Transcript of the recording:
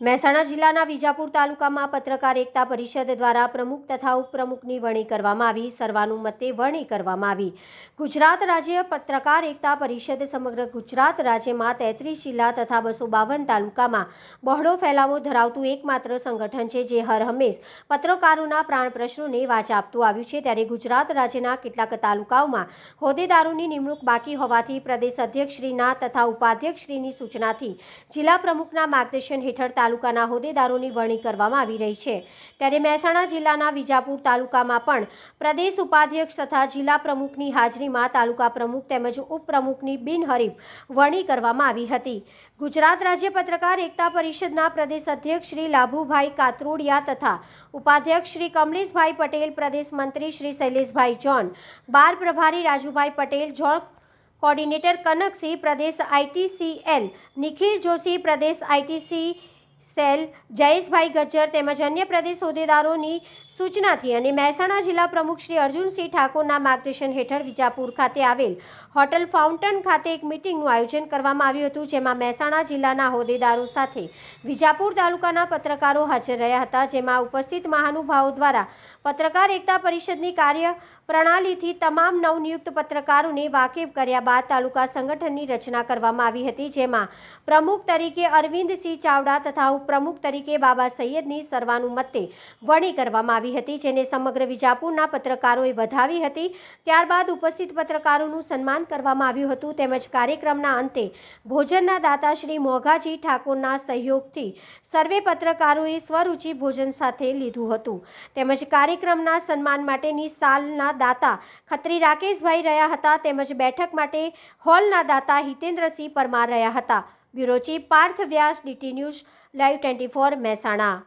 મહેસાણા જિલ્લાના વિજાપુર તાલુકામાં પત્રકાર એકતા પરિષદ દ્વારા પ્રમુખ તથા ઉપપ્રમુખની વરણી કરવામાં આવી. સર્વાનુમતે વરણી કરવામાં આવી. ગુજરાત રાજ્ય પત્રકાર એકતા પરિષદ સમગ્ર ગુજરાત રાજ્યમાં તેત્રીસ જિલ્લા તથા બસો બાવન તાલુકામાં બહોળો ફેલાવો ધરાવતું એકમાત્ર સંગઠન છે, જે હર હંમેશ પત્રકારોના પ્રાણ પ્રશ્નોને વાચ આપતું આવ્યું છે. ત્યારે ગુજરાત રાજ્યના કેટલાક તાલુકાઓમાં હોદ્દેદારોની નિમણૂક બાકી હોવાથી પ્રદેશ અધ્યક્ષશ્રીના તથા ઉપાધ્યક્ષશ્રીની સૂચનાથી જિલ્લા પ્રમુખના માર્ગદર્શન હેઠળ તાલુકાના હોદ્દેદારોની વરણી કરવામાં આવી રહી છે. ત્યારે મહેસાણા જિલ્લાના વિજાપુર તાલુકામાં પણ પ્રદેશ ઉપાધ્યક્ષ તથા જિલ્લા પ્રમુખની હાજરીમાં તાલુકા પ્રમુખ તેમજ ઉપપ્રમુખની બિનહરીફ વરણી કરવામાં આવી હતી. ગુજરાત રાજ્ય પત્રકાર એકતા પરિષદના પ્રદેશ અધ્યક્ષ શ્રી લાભુભાઈ કાતરોડિયા તથા ઉપાધ્યક્ષ શ્રી કમલેશભાઈ પટેલ, પ્રદેશ મંત્રી શ્રી શૈલેષભાઈ જોન બાર પ્રભારી Rajubhai Patel zone coordinator Kanaksinh, Pradesh I T C L Nikhil Joshi, Pradesh ITC cell, Jayeshbhai Gajjar તેમજ અન્ય પ્રદેશ હોદ્દેદારોની સૂચનાથી અને મહેસાણા જિલ્લા પ્રમુખ શ્રી અર્જુનસિંહ ઠાકોરના માર્ગદર્શન હેઠળ વિજાપુર ખાતે આવેલ હોટલ ફાઉન્ટન ખાતે એક મિટિંગનું આયોજન કરવામાં આવ્યું હતું, જેમાં મહેસાણા જિલ્લાના હોદ્દેદારો સાથે વિજાપુર તાલુકાના પત્રકારો હાજર રહ્યા હતા, જેમાં ઉપસ્થિત મહાનુભાવો દ્વારા પત્રકાર એકતા પરિષદની કાર્ય પ્રણાલીથી તમામ નવનિયુક્ત પત્રકારોને વાકેફ કર્યા બાદ તાલુકા સંગઠનની રચના કરવામાં આવી હતી, જેમાં પ્રમુખ તરીકે અરવિંદસિંહ ચાવડા તથા ઉપપ્રમુખ તરીકે બાબા સૈયદની સર્વાનુમતે વરણી કરવામાં આવી હતી, જેને સમગ્ર વિજાપુરના પત્રકારોએ વધાવી હતી. ત્યારબાદ ઉપસ્થિત પત્રકારોનું સન્માન કરવામાં આવ્યું હતું. તેમજ કાર્યક્રમના અંતે ભોજનના દાતા શ્રી મોઘાજી ઠાકોરના સહયોગથી સર્વે પત્રકારોએ સ્વરૂચિ ભોજન સાથે લીધું હતું. તેમજ કાર્યક્રમના સન્માન માટેની સાલના દાતા ખત્રી રાકેશભાઈ રહ્યા હતા. તેમજ બેઠક માટે હોલના દાતા હિતેન્દ્રસિંહ પરમાર રહ્યા હતા. Bureau chief Parth Vyas DT news live twenty four Mehsana.